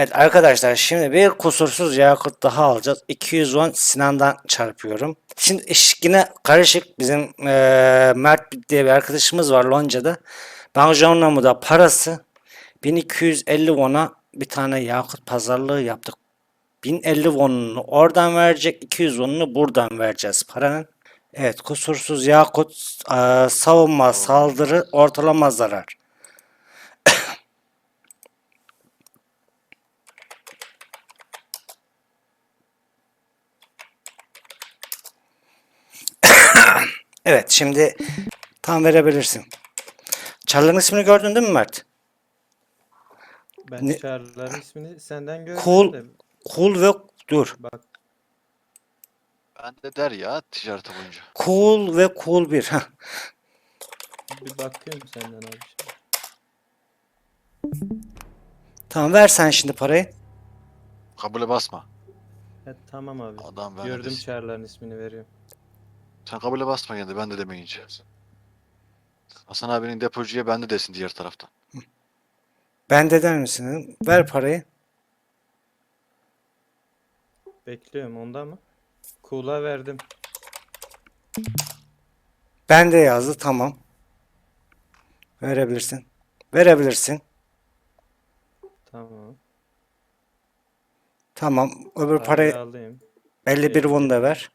Evet arkadaşlar şimdi bir kusursuz yakut daha alacağız. 210 Sinan'dan çarpıyorum. Şimdi iş yine karışık. Bizim eee, Mert diye bir arkadaşımız var Lonca'da. Banjonlamı da parası 1250 won'a bir tane yakut pazarlığı yaptık. 1050 won'unu oradan verecek. 200 won'unu buradan vereceğiz paranın. Evet kusursuz yakut eee, savunma saldırı ortalama zarar. Evet şimdi tam verebilirsin. Çarların ismini gördün değil mi Mert? Ben Ne- Çağrı'ların ismini senden gördüm Cool. de Cool ve dur. bak Ben de der ya ticarete boyunca. Cool ve cool bir. Bir bakıyorum senden abi. şimdi. Tamam ver sen şimdi parayı. Kabule basma. Evet, tamam abi. Adam Gördüm Çağrı'ların ismini veriyorum. Sen kabule basma geldi ben de demeyince. Hasan abinin depocuya ben de desin diğer taraftan. Ben de der misin? Ver parayı. Bekliyorum onda mı? Cool'a verdim. Ben de yazdı tamam. Verebilirsin. Verebilirsin. Tamam. Tamam. Öbür Parayı parayı alayım. 51 won da ver.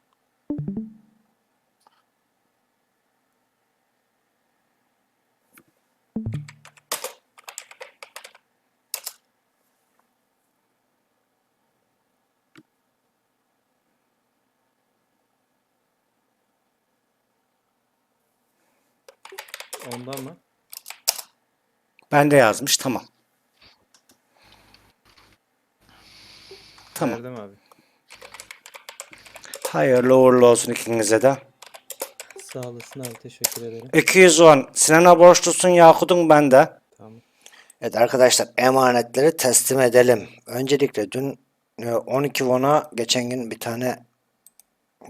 Onda mı? Ben de yazmış tamam. Tamam. Verdim abi. Hayırlı uğurlu olsun ikinize de. Sağ olasın abi teşekkür ederim. 210. Sinan'a borçlusun Yakut'un bende. Tamam. Evet arkadaşlar emanetleri teslim edelim. Öncelikle dün e, 12 won'a geçen gün bir tane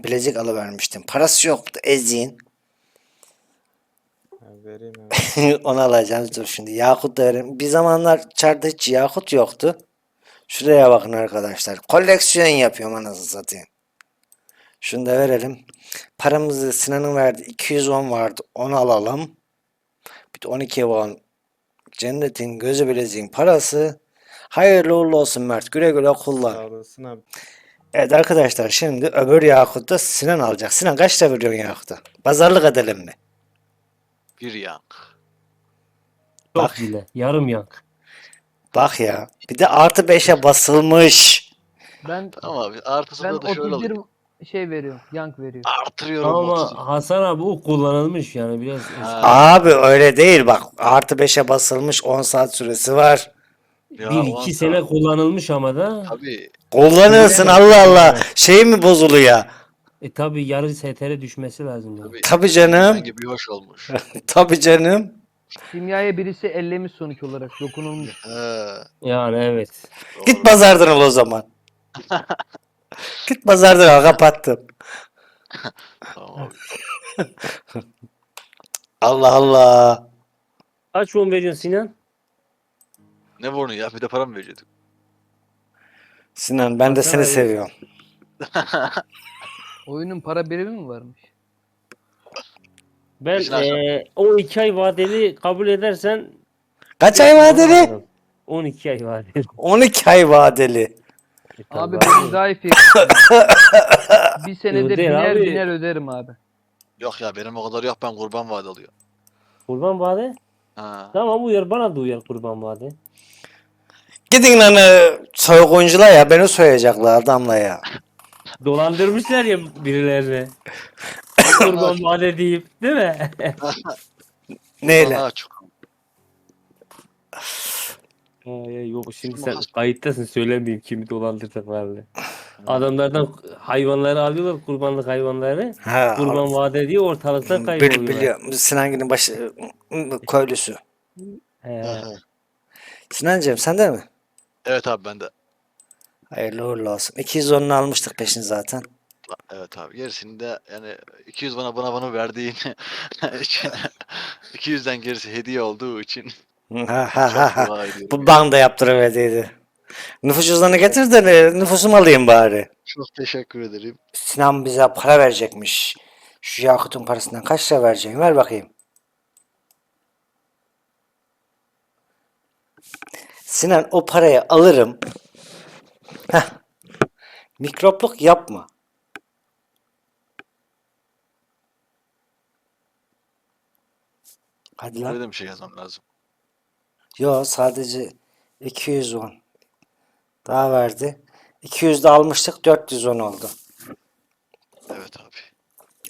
bilezik alıvermiştim. Parası yoktu eziğin. Vereyim abi. Onu alacağım. Dur şimdi Yakut da vereyim. Bir zamanlar çarda hiç Yakut yoktu. Şuraya bakın arkadaşlar. Koleksiyon yapıyorum anasını satayım. Şunu da verelim. Paramızı Sinan'ın verdi. 210 vardı. Onu alalım. Bir de 12 won. Cennetin gözü bileziğin parası. Hayırlı uğurlu olsun Mert. Güle güle kullan. Sağ olasın abi. Evet arkadaşlar şimdi öbür Yakut'ta Sinan alacak. Sinan kaçta veriyorsun Yakut'a? Pazarlık edelim mi? Bir yank. Çok Bak. bile. Yarım yank. Bak ya. Bir de artı 5'e basılmış. Ben Tamam abi artısında ben da şöyle 31 alayım. şey veriyorum. Yank veriyorum. Artırıyorum Ama 30. Hasan abi o kullanılmış yani biraz. Ha. Abi öyle değil bak. Artı 5'e basılmış 10 saat süresi var. Ya, bir ulan iki sen- sene kullanılmış ama da. Tabii. Kullanırsın Allah Allah. Şey mi bozuluyor? E tabi yarı STR düşmesi lazım yani. Tabii. Tabii canım. Rengi bir hoş olmuş. Tabii canım. Kimyaya birisi ellemiş sonuç olarak dokunulmuş. Yani evet. doğru. Git pazardan al o zaman. Git pazardan al kapattım. Tamam. Allah Allah. Kaç won veriyorsun Sinan? Ne burnu ya bir de para mı verecektik? Sinan ben de seni abi. seviyorum. Oyunun para birimi mi varmış? Ben Peşin aşağı. eee 12 ay vadeli kabul edersen Kaç ay vadeli? 12 ay vadeli. 12 ay vadeli. E Abi benim zayıf yerim. Bir senede değil biner abi. biner öderim abi. Yok ya benim o kadar yok ben kurban vaat alıyor. Kurban vade. Ha. Tamam uyar bana da uyar kurban vade. Gidin lan e, soyguncula ya beni soyacaklar adamla ya. Dolandırmışlar ya birilerini. kurban vade deyip değil mi? Neyle? Aa, çok. Ay, yok şimdi sen kayıttasın söylemeyeyim kimi dolandırdıklarını. Adamlardan hayvanları alıyorlar kurbanlık hayvanları. Ha, Kurban vade ediyor ortalıkta bil, kayboluyorlar. biliyorum. Sinan'ın başı köylüsü. He. Sinancığım sen de mi? Evet abi ben de. Hayırlı uğurlu olsun. 210'unu almıştık peşin zaten. Evet abi gerisini de yani 200 bana bana bana verdiğin için 200'den gerisi hediye olduğu için Ha ha ha çok ha. dua ediyorum. Bu bana da yaptırıverdiydi. Nüfus cüzdanı getir de nüfusumu alayım bari. Çok teşekkür ederim. Sinan bize para verecekmiş. Şu Yakut'un parasından kaç lira vereceksin? Ver bakayım. Sinan o parayı alırım. Heh. Mikropluk yapma. Hadi lan. Öyle de bir şey yazmam lazım. Yo sadece 210. Daha verdi. 200 de almıştık 410 oldu. Evet abi.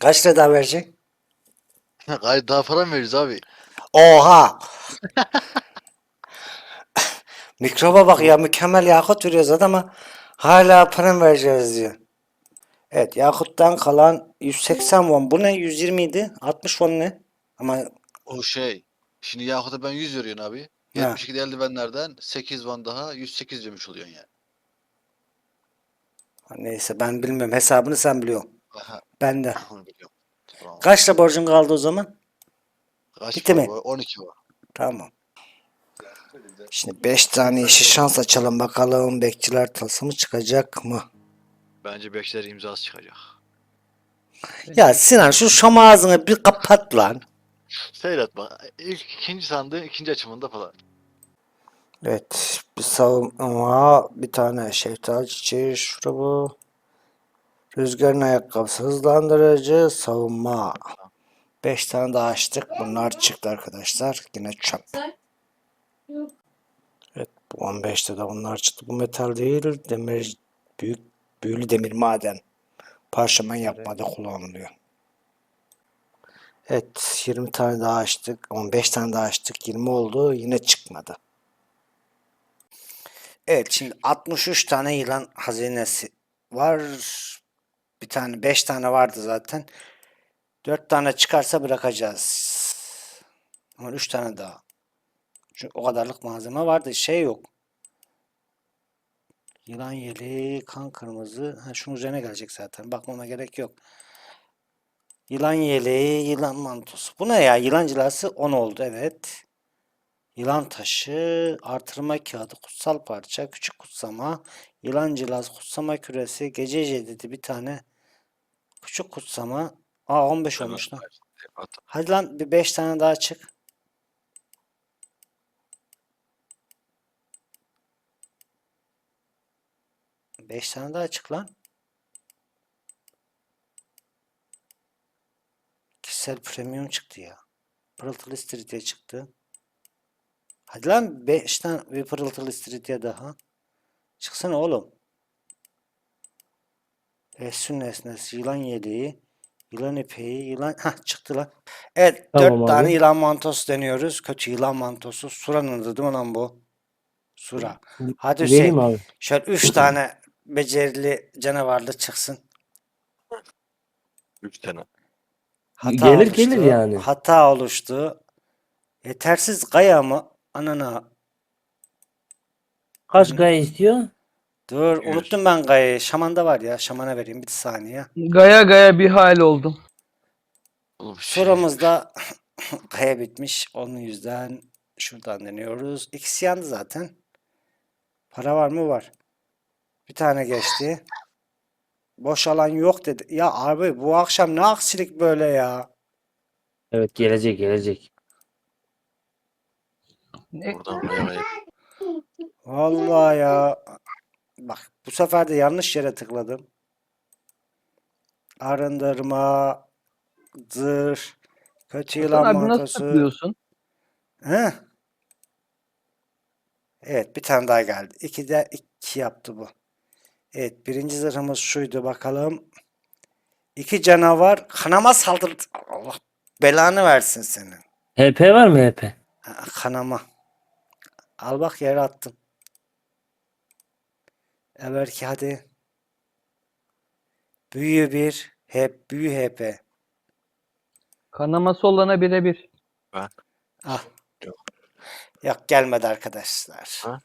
Kaç lira daha verecek? Gayet daha para mı veririz abi? Oha! Mikroba bak ya mükemmel yakut veriyoruz adama hala para vereceğiz diyor. Evet yakuttan kalan 180 won. Bu ne? 120 idi. 60 won ne? Ama O şey. Şimdi Yakut'a ben 100 veriyorsun abi. Ha. 72 eldivenlerden 8 van daha 108 demiş oluyorsun yani. neyse ben bilmiyorum. Hesabını sen biliyorsun. Aha, Ben de. Tamam. Kaç lira borcun kaldı o zaman? Kaç Bitti var mi? bu? 12 var. Tamam. Şimdi 5 tane yeşil şans açalım bakalım. Bekçiler tılsımı çıkacak mı? Bence bekçiler imzası çıkacak. Ya Sinan şu şam ağzını bir kapat lan. Seyret bak. İlk ikinci sandığı ikinci açımında falan. Evet, bir savunma, bir tane şeftali çiçeği, şurada bu. Rüzgarın ayakkabısı, hızlandırıcı, savunma. 5 tane daha açtık. Bunlar çıktı arkadaşlar. Yine çöp. Evet, bu 15'te de bunlar çıktı. Bu metal değil, demir, büyük, büyülü demir maden. Parşömen yapmada kullanılıyor. Evet, 20 tane daha açtık. 15 tane daha açtık. 20 oldu. Yine çıkmadı. Evet şimdi 63 tane yılan hazinesi var. Bir tane 5 tane vardı zaten. 4 tane çıkarsa bırakacağız. Ama 3 tane daha. Çünkü o kadarlık malzeme vardı. Şey yok. Yılan yeleği, kan kırmızı. Ha, şunun üzerine gelecek zaten. Bakmama gerek yok. Yılan yeleği, yılan mantosu. Bu ne ya? Yılan cilası 10 oldu. Evet. Yılan taşı, artırma kağıdı, kutsal parça, küçük kutsama, yılan cilası, kutsama küresi, gece cedidi bir tane, küçük kutsama. Aa 15 Hemen olmuş lan. Hadi lan bir 5 tane daha çık. Beş tane daha çık lan. Kişisel premium çıktı ya. Pırıltılı istiridye çıktı. Hadi lan 5 tane bir pırıltılı istiridye daha. Çıksana oğlum. Efsun nesnesi, yılan yeleği, yılan ipeği, yılan... Hah çıktı lan. Evet Tamam 4 tane abi. yılan mantosu deniyoruz. Kötü yılan mantosu. Sura'nın adı değil mi lan bu? Sura. Hadi Hüseyin. abi. Şöyle 3 tane becerili canavarlı çıksın. 3 tane. Hata Gelir, oluştu. gelir yani. Hata oluştu. Yetersiz gaya mı? Anana. Kaç gay istiyor? Dur Yüz. unuttum ben gayayı. Şaman'da var ya. Şaman'a vereyim bir saniye. Gaya gaya bir hal oldum. Oğlum şey- Sorumuzda gaya bitmiş. Onun yüzden şuradan deniyoruz. İkisi yandı zaten. Para var mı? Var. Bir tane geçti. Boş alan yok dedi. Ya abi bu akşam ne aksilik böyle ya. Evet gelecek gelecek. Ne? Buradan. Vallahi ya. Bak bu sefer de yanlış yere tıkladım. Arındırma, zırh, kötü yılan abi nasıl? He? Evet bir tane daha geldi. İki de iki yaptı bu. Evet birinci zırhımız şuydu bakalım. İki canavar kanama saldırdı. Allah belanı versin senin. HP var mı HP? Ha, Kanama. Al bak yere attım. Everki hadi. Büyü bir. Hep büyü HP. Kanaması olana birebir. Ah. Yok. Yok gelmedi arkadaşlar. Ha?